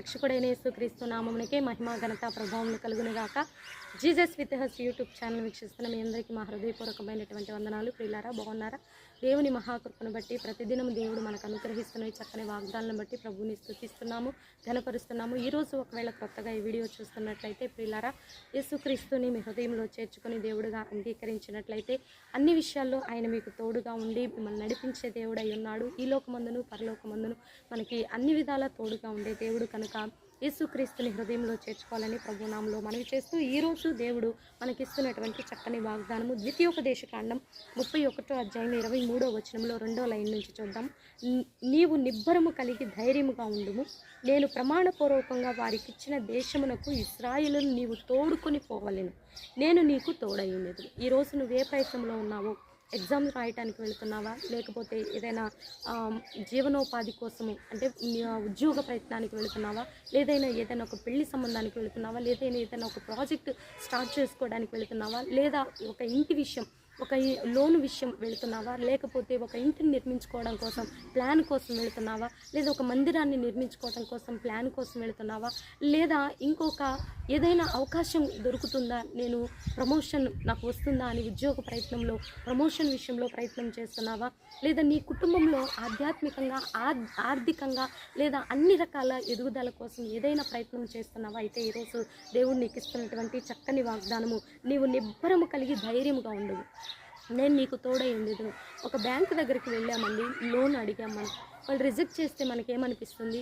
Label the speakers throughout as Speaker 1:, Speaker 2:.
Speaker 1: రక్షకుడైన యేసుక్రీస్తు నామమునికే మహిమ ఘనత ప్రభావం కలుగునుగాక. Jesus with us YouTube channel వీక్షిస్తున్న మీ అందరికీ మా హృదయపూర్వకమైనటువంటి వందనాలు. ప్రియులారా బాగున్నారా? దేవుని మహాకృపను బట్టి ప్రతిదినం దేవుడు మనకు అనుగ్రహిస్తున్న ఈ చక్కని వాగ్దాలను బట్టి ప్రభువుని స్థుతిస్తున్నాము ఘనపరుస్తున్నాము. ఈరోజు ఒకవేళ కొత్తగా ఈ వీడియో చూస్తున్నట్లయితే ప్రియులారా యేసుక్రీస్తుని మీ హృదయంలో చేర్చుకొని దేవుడుగా అంగీకరించినట్లయితే అన్ని విషయాల్లో ఆయన మీకు తోడుగా ఉండి మిమ్మల్ని నడిపించే దేవుడై ఉన్నాడు. ఈ లోకమందును పరలోకమందును మనకి అన్ని విధాల తోడుగా ఉండే దేవుడు కనుక యేసుక్రీస్తుని హృదయంలో చేర్చుకోవాలని ప్రభునామంలో మనవి చేస్తూ ఈరోజు దేవుడు మనకిస్తున్నటువంటి చక్కని వాగ్దానము ద్వితీయోపదేశ కాండం ముప్పై ఒకటో అధ్యాయం ఇరవై మూడో వచనంలో రెండో లైన్ నుంచి చూద్దాం. నీవు నిబ్బరము కలిగి ధైర్యముగా ఉండుము. నేను ప్రమాణపూర్వకంగా వారికిచ్చిన దేశమునకు ఇస్రాయిలను నీవు తోడుకొని పోవలేను. నేను నీకు తోడయ్యుండేది ఈరోజు నువ్వు ఏ ప్రయత్నంలో ఉన్నావో ఎగ్జామ్స్ రాయటానికి వెళ్తున్నావా? లేకపోతే ఏదైనా జీవనోపాధి కోసము అంటే ఉద్యోగ ప్రయత్నానికి వెళుతున్నావా? లేదైనా ఏదైనా ఒక పెళ్ళి సంబంధానికి వెళుతున్నావా? లేదైనా ఏదైనా ఒక ప్రాజెక్ట్ స్టార్ట్ చేసుకోవడానికి వెళుతున్నావా? లేదా ఒక ఇంటి విషయం ఒక ఈ లోన్ విషయం వెళుతున్నావా? లేకపోతే ఒక ఇంటిని నిర్మించుకోవడం కోసం ప్లాన్ కోసం వెళుతున్నావా? లేదా ఒక మందిరాన్ని నిర్మించుకోవడం కోసం ప్లాన్ కోసం వెళుతున్నావా? లేదా ఇంకొక ఏదైనా అవకాశం దొరుకుతుందా? నేను ప్రమోషన్ నాకు వస్తుందా అని ఉద్యోగ ప్రయత్నంలో ప్రమోషన్ విషయంలో ప్రయత్నం చేస్తున్నావా? లేదా నీ కుటుంబంలో ఆధ్యాత్మికంగా ఆర్- ఆర్థికంగా లేదా అన్ని రకాల ఎదుగుదల కోసం ఏదైనా ప్రయత్నం చేస్తున్నావా? అయితే ఈరోజు దేవుడు నీకు ఇస్తున్నటువంటి చక్కని వాగ్దానము నీవు నిబ్బరము కలిగి ధైర్యముగా ఉండదు నేను నీకు తోడై ఉండేది ఒక బ్యాంక్ దగ్గరికి వెళ్ళామండి. లోన్ అడిగామని వాళ్ళు రిజెక్ట్ చేస్తే మనకేమనిపిస్తుంది?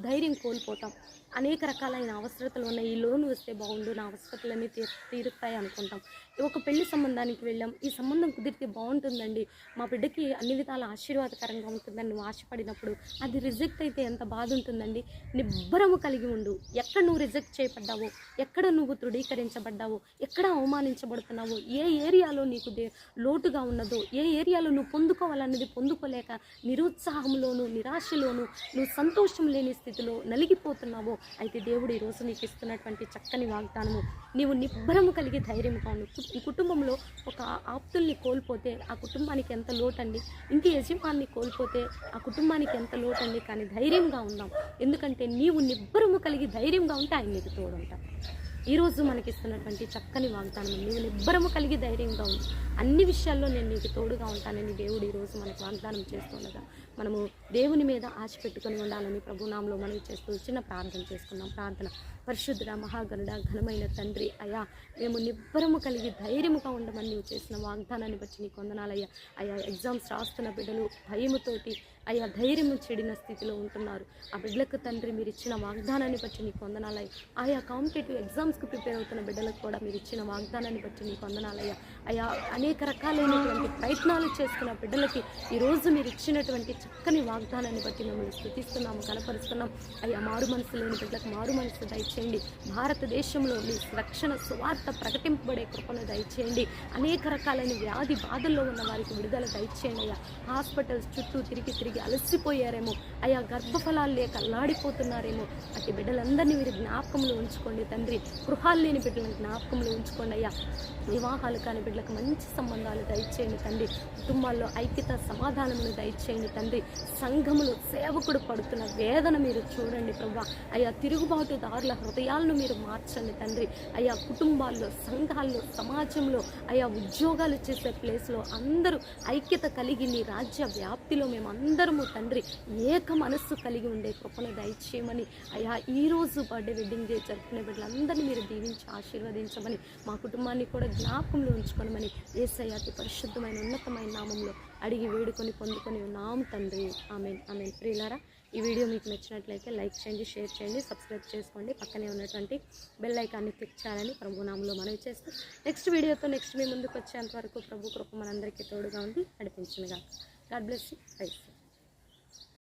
Speaker 1: ధైర్యం కోల్పోతాం. అనేక రకాలైన అవసరతలు ఉన్నాయి. ఈ లోన్ వస్తే బాగుండు నా అవసరతలన్నీ తీ తీరుతాయి అనుకుంటాం. ఒక పెళ్ళి సంబంధానికి వెళ్ళాం. ఈ సంబంధం కుదిరితే బాగుంటుందండి. మా బిడ్డకి అన్ని విధాల ఆశీర్వాదకరంగా ఉంటుందని నువ్వు ఆశపడినప్పుడు అది రిజెక్ట్ అయితే ఎంత బాధ ఉంటుందండి నిబ్బరము కలిగి ఉండు. ఎక్కడ నువ్వు రిజెక్ట్ చేయబడ్డావో ఎక్కడ నువ్వు తృఢీకరించబడ్డావో ఎక్కడ అవమానించబడుతున్నావో ఏ ఏరియాలో నీకు దే లోటుగా ఉన్నదో ఏ ఏరియాలో నువ్వు పొందుకోవాలన్నది పొందుకోలేక నిరుత్సాహంలోనూ నిరాశలోను నువ్వు సంతోషం లేని స్థితిలో నలిగిపోతున్నావో అయితే దేవుడు ఈరోజు నీకు ఇస్తున్నటువంటి చక్కని వాగ్దానము. నీవు నిబ్బరము కలిగి ధైర్యంగా ఉండు. ఈ కుటుంబంలో ఒక ఆప్తుల్ని కోల్పోతే ఆ కుటుంబానికి ఎంత లోటండి? ఇంటి యజమాన్ని కోల్పోతే ఆ కుటుంబానికి ఎంత లోటండి? కానీ ధైర్యంగా ఉందాం ఎందుకంటే నీవు నిబ్బరము కలిగి ధైర్యంగా ఉంటే ఆయన నీకు తోడుంటాడు. ఈరోజు మనకి ఇస్తున్నటువంటి చక్కని వాగ్దానం నీవు నిబ్బరము కలిగి ధైర్యంగా ఉంది అన్ని విషయాల్లో నేను నీకు తోడుగా ఉంటానని దేవుడు ఈరోజు మనకు వాగ్దానం చేస్తుండగా మనము దేవుని మీద ఆశ పెట్టుకొని ఉండాలని ప్రభునామంలో మనవి చేస్తూ చిన్న ప్రార్థన చేసుకున్నాం ప్రార్థన. పరిశుద్ధుడ మహాగణుడ ఘనమైన తండ్రి అయ్యా మేము నిబ్బరము కలిగి ధైర్యముగా ఉండమని నీవు చేసిన వాగ్దానాన్ని బట్టి నీ కొందనాలయ్యా అయ్యా ఎగ్జామ్స్ రాస్తున్న బిడ్డలు భయముతోటి అయ్యా ధైర్యము చెడిన స్థితిలో ఉంటున్నారు. ఆ బిడ్డలకు తండ్రి మీరు ఇచ్చిన వాగ్దానాన్ని బట్టి నీకు వందనాలయ్యా. ఆయా కాంపిటేటివ్ ఎగ్జామ్స్కి ప్రిపేర్ అవుతున్న బిడ్డలకు కూడా మీరు ఇచ్చిన వాగ్దానాన్ని బట్టి నీకు వందనాలయ్యా. అయ్యా అనేక రకాలైనటువంటి ప్రయత్నాలు చేసుకున్న బిడ్డలకి ఈరోజు మీరు ఇచ్చినటువంటి చక్కని వాగ్దానాన్ని బట్టి మిమ్మల్ని స్థుతిస్తున్నాము కనపరుస్తున్నాం అయ్యా మారు మనసు లేని బిడ్డలకు మారు మనసు దయచేయండి. భారతదేశంలో మీ రక్షణ సువార్త ప్రకటింపబడే కృపను దయచేయండి. అనేక రకాలైన వ్యాధి బాధల్లో ఉన్న వారికి విడుదల దయచేయండి అయ్యా. హాస్పిటల్స్ చుట్టూ తిరిగి తిరిగి అలసిపోయారేమో. అయ్యా గర్భఫలాలు లేక అల్లాడిపోతున్నారేమో. అట్టి బిడ్డలందరినీ మీరు జ్ఞాపకంలో ఉంచుకోండి తండ్రి. గృహాలు లేని బిడ్డలను జ్ఞాపకంలో ఉంచుకోండి అయ్యా. వివాహాలు కాని బిడ్డలకు మంచి సంబంధాలు దయచేయండి తండ్రి. కుటుంబాల్లో ఐక్యత సమాధానమును దయచేయండి తండ్రి. సంఘములు సేవకుడు పడుతున్న వేదన మీరు చూడండి ప్రభా. అయ్యా తిరుగుబాటుదారుల హృదయాలను మీరు మార్చండి తండ్రి. అయ్యా కుటుంబాల్లో సంఘాల్లో సమాజంలో అయ్యా ఉద్యోగాలు చేసే ప్లేస్లో అందరూ ఐక్యత కలిగి నీ రాజ్య వ్యాప్తిలో మేము అందరము తండ్రి ఏక మనస్సు కలిగి ఉండే కృపను దయచేయమని అయ్యా ఈరోజు బర్త్డే వెడ్డింగ్ డే జరుపుకునే బిడ్డలందరినీ మీరు దీవించి ఆశీర్వదించమని మా కుటుంబాన్ని కూడా జ్ఞాపకంలో ఉంచుకోనమని ఏసయ్యాతి పరిశుద్ధమైన ఉన్నతమైన నామంలో అడిగి వేడుకొని పొందుకొని ఉన్నాం తండ్రి. ఆమె ఆమె ప్రియులారా ఈ వీడియో మీకు నచ్చినట్లయితే లైక్ చేయండి షేర్ చేయండి సబ్స్క్రైబ్ చేసుకోండి. పక్కనే ఉన్నటువంటి బెల్ ఐకాన్ని క్లిక్ చేయాలని ప్రభు నామంలో మనవి చేస్తూ నెక్స్ట్ వీడియోతో నెక్స్ట్ మీ ముందుకు వచ్చేంత వరకు ప్రభు కృప మనందరికీ తోడుగా ఉంది నడిపించునుగా గాడ్ బ్లెస్ యూ.